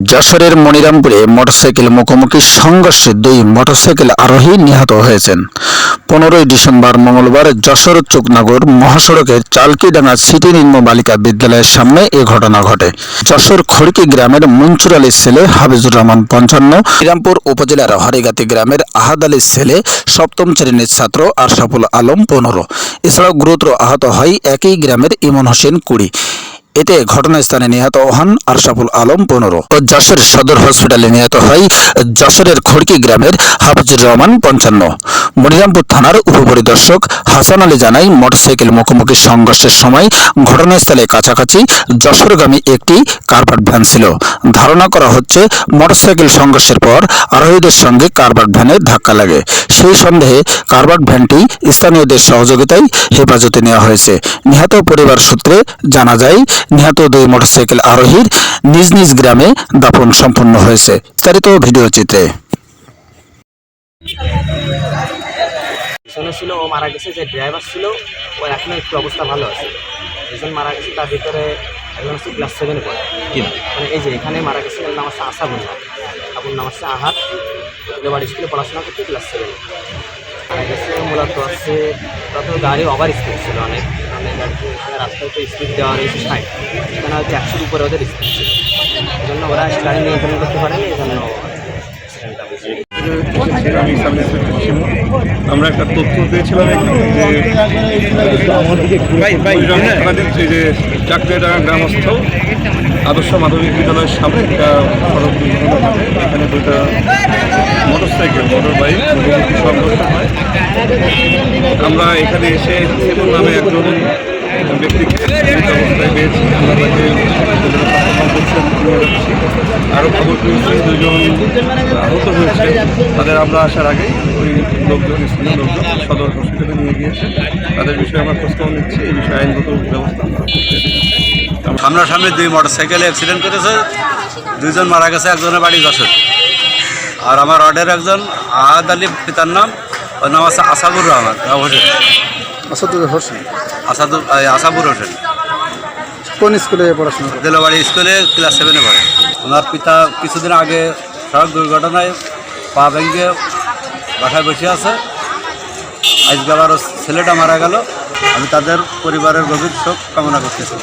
যশোরের মনিরামপুরে মোটরসাইকেল মুখোমুখি সংঘর্ষে দুই মোটরসাইকেল আরোহী নিহত হয়েছেন। পনেরোই ডিসেম্বর মঙ্গলবার যশোর চুকনগর মহাসড়কের চালকিডাঙ্গা সিটি নিম্ন বালিকা বিদ্যালয়ের সামনে এ ঘটনা ঘটে। যশোর খড়কি গ্রামের মঞ্চুর আলীর ছেলে হাফিজুর রহমান পঞ্চান্ন, শ্রীরামপুর উপজেলার হরিগাতি গ্রামের আহাদ আলীর ছেলে সপ্তম শ্রেণির ছাত্র আশরাফুল আলম পনেরো। এছাড়াও গুরুতর আহত হয় একই গ্রামের ইমন হোসেন কুড়ি। এতে ঘটনাস্থানে নিহত হন আরশাফুল আলম পনেরো। ও যশোর সদর হসপিটালে নিহত হয় যশোরের খড়কি গ্রামের হাফিজুর রহমান পঞ্চান্ন। মনিরামপুর থানার উপপরিদর্শক হাসান আলী জানাই মোটরসাইকেল মুখোমুখি সংঘর্ষের সময় ঘটনাস্থলে কাছাকাছি যশোরগামী একটি কারবার ভ্যান ছিল। ধারণা করা হচ্ছে, মোটরসাইকেল সংঘর্ষের পর আরোহীদের সঙ্গে কারবার ভ্যানের ধাক্কা লাগে। সেই সন্দেহে কারবার ভ্যানটি স্থানীয়দের সহযোগিতায় হেফাজতে নেওয়া হয়েছে। নিহত পরিবার সূত্রে জানা যায় নিহত দুই মোটরসাইকেল আরোহীর নিজ নিজ গ্রামে দাপন সম্পন্ন হয়েছে। বিস্তারিত ভিডিও চিত্রে। পিছনে ছিল ও মারা গেছে যে ড্রাইভার ছিল ও এখন একটু অবস্থা ভালো আছে। দুজন মারা গেছে তার ভিতরে একজন হচ্ছে ক্লাস সেভেনে পড়ে। মানে এই যে এখানে মারা গেছে এর নাম হচ্ছে আসাবুল্লাহ আবুর নাম হচ্ছে আহাত। বাড়ি স্কুলে পড়াশোনা করতে ক্লাস সেভেনে মারা গেছে মূলত হচ্ছে তত গাড়ি ওভার স্পিড ছিল অনেক। তো স্পিড দেওয়া রয়েছে ষাট এখানে হচ্ছে একশোর উপরে ওদের স্পিড ছিল এই জন্য ওরা গাড়ি নিয়ন্ত্রণ করতে পারেনি এই জন্য আমরা একটা তথ্য পেয়েছিলাম এখানে যে চাকরিয়াডাঙ্গা গ্রামস্থ আদর্শ মাধ্যমিক বিদ্যালয়ের সামনে একটা সড়ক দুর্ঘটনা এখানে দুটা মোটর মোটর বাইক সংঘর্ষ হয়। আমরা এখানে এসে সেমন নামে একজন ব্যক্তিকে অবস্থায় পেয়েছি। আমরা তাকে আরও খবর পেয়েছি, দুজন আহত হয়েছে। তাদের আমরা আসার আগেই ওই লোকজন, স্থানীয় লোকজন সদর হসপিটালে নিয়ে গিয়েছে। তাদের বিষয়ে আমরা খোঁজখবর নিচ্ছি। এই বিষয়ে আইনগত ব্যবস্থা সামনাসামনি দুই মোটর সাইকেলে অ্যাক্সিডেন্ট করেছে। দুইজন মারা গেছে, একজনের বাড়ি যশোর। আর আমার অর্ডার একজন আহাদ আলী পিতার নাম ওর নাম আছে আসাবুর রহমান। হোসেন আসাদুল হোসেন। আসাদুর এই, আসাবুর হোসেন। কোন স্কুলে পড়াশোনা দিলবাড়ি স্কুলে ক্লাস সেভেনে পড়ে। ওনার পিতা কিছুদিন আগে সড়ক দুর্ঘটনায় পা ভেঙে বাসায় বসে আছে। আজকে আবার ছেলেটা মারা গেল। আমি তাদের পরিবারের গভীর শোক কামনা করতেছি।